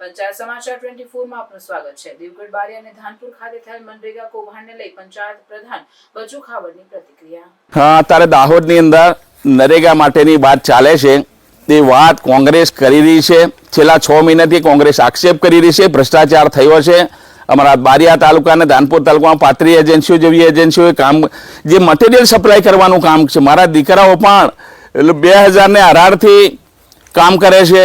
પંચાયત સમાચાર ટ્વેન્ટી ફોરમાં આપનું સ્વાગત છે. દેવગઢ બારી અને ધાનપુર ખાતે થયેલ મનરેગા કૌભાંડને લઈ પંચાયત પ્રધાન બચુ ખાવડની પ્રતિક્રિયા. હા, અત્યારે દાહોદની અંદર નરેગા માટેની વાત ચાલે છે. તે વાત કોંગ્રેસ કરી રહી છે. છેલ્લા છ મહિનાથી કોંગ્રેસ આક્ષેપ કરી રહી છે. ભ્રષ્ટાચાર થયો છે. અમારા બારિયા તાલુકા અને ધાનપુર તાલુકામાં પાત્રી એજન્સીઓ જેવી એજન્સીઓએ કામ, જે મટીરિયલ સપ્લાય કરવાનું કામ છે. મારા દીકરાઓ પણ એટલે બે હજારને અઢારથી કામ કરે છે.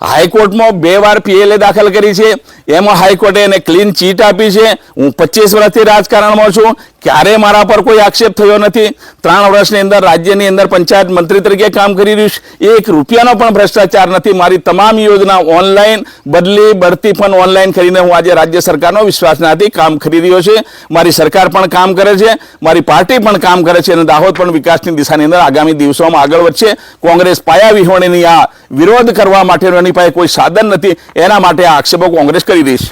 હાઈકોર્ટમાં બે વાર પીએલએ દાખલ કરી છે. એમાં હાઈકોર્ટે એને ક્લીન ચીટ આપી છે. હું પચીસ વર્ષથી રાજકારણમાં છું. ક્યારે મારા પર કોઈ આક્ષેપ થયો નથી. ત્રણ વર્ષની અંદર રાજ્યની અંદર પંચાયત મંત્રી તરીકે કામ કરી રહ્યું છે. એક રૂપિયાનો પણ ભ્રષ્ટાચાર નથી. મારી તમામ યોજના ઓનલાઈન બદલી, બઢતી પણ ઓનલાઈન કરીને હું આજે રાજ્ય સરકારનો વિશ્વાસનાથી કામ કરી રહ્યો છે. મારી સરકાર પણ કામ કરે છે. મારી પાર્ટી પણ કામ કરે છે અને દાહોદ પણ વિકાસની દિશાની અંદર આગામી દિવસોમાં આગળ વધશે. કોંગ્રેસ પાયા વિહોણીની આ વિરોધ કરવા માટેનો એની પાસે કોઈ સાધન નથી. એના માટે આ આક્ષેપો કોંગ્રેસ કરી રહી છે.